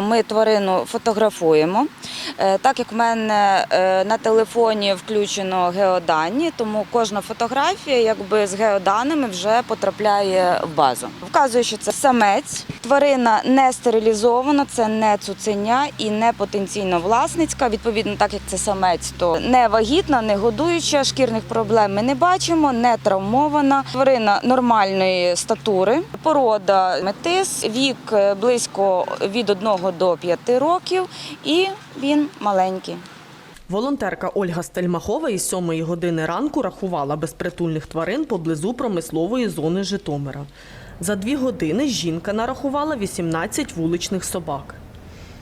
Ми тварину фотографуємо. Е, Так як в мене е, на телефоні включено геодані, тому кожна фотографія якби з геоданими вже потрапляє в базу. Вказує, що це самець. Тварина не стерилізована, це не цуценя і не потенційно власницька. Відповідно, так як це самець, то не вагітна, не годуюча, шкірних проблем ми не бачимо, не травмована. Тварина нормальної статури, порода метис, вік е, близько від 1 до 5 років, і він маленький. Волонтерка Ольга Стельмахова із сьомої години ранку рахувала безпритульних тварин поблизу промислової зони Житомира. За дві години жінка нарахувала 18 вуличних собак.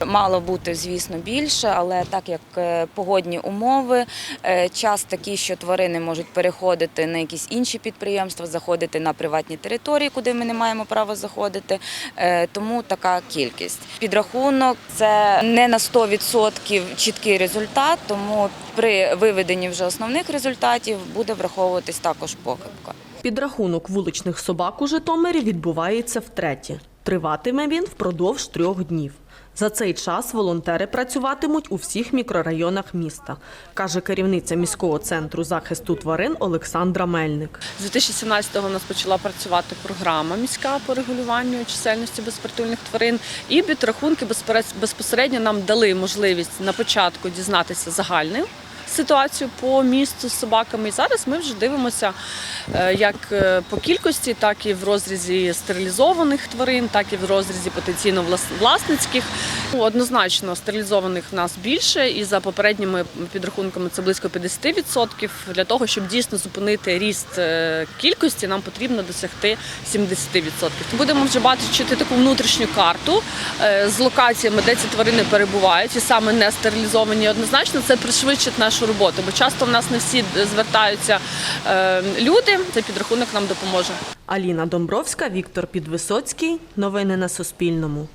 Мало бути, звісно, більше, але так як е, погодні умови, е, час такий, що тварини можуть переходити на якісь інші підприємства, заходити на приватні території, куди ми не маємо права заходити. е, Тому така кількість. Підрахунок це не на 100% чіткий результат, тому при виведенні вже основних результатів буде враховуватись також похибка. Підрахунок вуличних собак у Житомирі відбувається втретє. Триватиме він впродовж трьох днів. За цей час волонтери працюватимуть у всіх мікрорайонах міста, каже керівниця міського центру захисту тварин Олександра Мельник. З 2017-го у нас почала працювати програма міська по регулюванню чисельності безпритульних тварин. І підрахунки безпосередньо нам дали можливість на початку дізнатися загальну ситуацію по місту з собаками. І зараз ми вже дивимося е, як е, по кількості, так і в розрізі стерилізованих тварин, так і в розрізі потенційно влас- власницьких. Ну, Однозначно стерилізованих в нас більше, і за попередніми підрахунками це близько 50%. Для того, щоб дійсно зупинити ріст е, кількості, нам потрібно досягти 70%. Будемо вже бачити таку внутрішню карту е, з локаціями, де ці тварини перебувають, і саме не стерилізовані. Однозначно це пришвидшить нашу роботу, бо часто в нас не всі звертаються е, люди. Цей підрахунок нам допоможе. Аліна Домбровська, Віктор Підвисоцький. Новини на Суспільному.